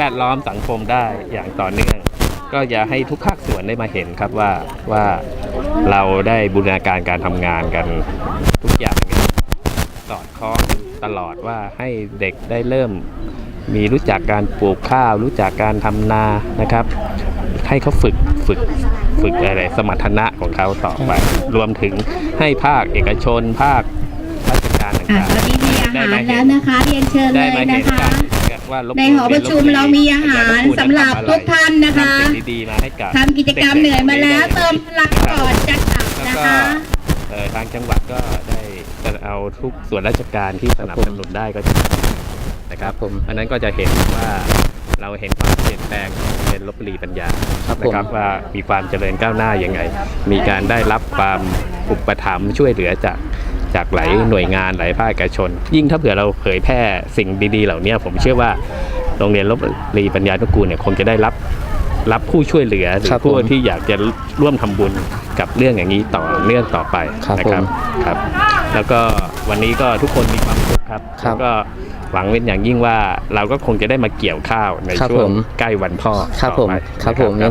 แวดล้อมสังคมได้อย่างต่อเนื่อง ก็อย่าให้ทุกภาคส่วนได้มาเห็นครับว่าว่าเราได้บูรณาการการทำงานกันทุกอย่างเนี่ยสอดคล้องตลอดว่าให้เด็กได้เริ่มมีรู้จักการปลูกข้าว รู้จักการทำนานะครับ ให้เขาฝึกฝึกฝึกอะไรสมรรถนะของเขาต่อไป รวมถึงให้ภาคเอกชนภาคราชการอะต่างตอนนี้มีอาได้หารมาเห็นแล้วนะคะเรียนเชิญๆเลได้ยมานะเห็นคะกัน ว่าลพในหอประชุมลพเรามีอาหารสำหรับทุกท่านนะคะทำสิ่งดีๆมาให้กับทำกิจกรรมเหนื่อยมาแล้วเติมพลังก่อนจะกลับแล้วนะก็คะ เอ่อทางจังหวัดก็ได้จะเอาทุกส่วนราชการที่สนับสนุนได้ก็จะนะครับผมอันนั้นก็จะเห็นว่าเราเห็นความเปลี่ยนแปลงของโรงเรียนลบบุรีปัญญาครับผม นะครับว่ามีความเจริญก้าวหน้ายังไง มีการได้รับความอุปถัมภ์ช่วยเหลือจาก จากหลายหน่วยงานหลายภาคเอกชน ยิ่งถ้าเผื่อเราเผยแพร่สิ่งดีๆ เหล่านี้ผมเชื่อว่าโรงเรียนลบบุรีปัญญานุกูลเนี่ยคงจะได้รับรับผู้ช่วยเหลือหรือครับผู้ผมที่อยากจะร่วมทำบุญกับเรื่องอย่างนี้ต่อเนื่องต่อไปครับนะครับผมครับ แล้วก็วันนี้ก็ทุกคนมีความสุขครับครับแล้วก็หวังเป็นอย่างยิ่งว่าเราก็คงจะได้มาเกี่ยวข้าวในครับช่วผงมใกล้วันพ่อครับต่อผมไปครับผมนะ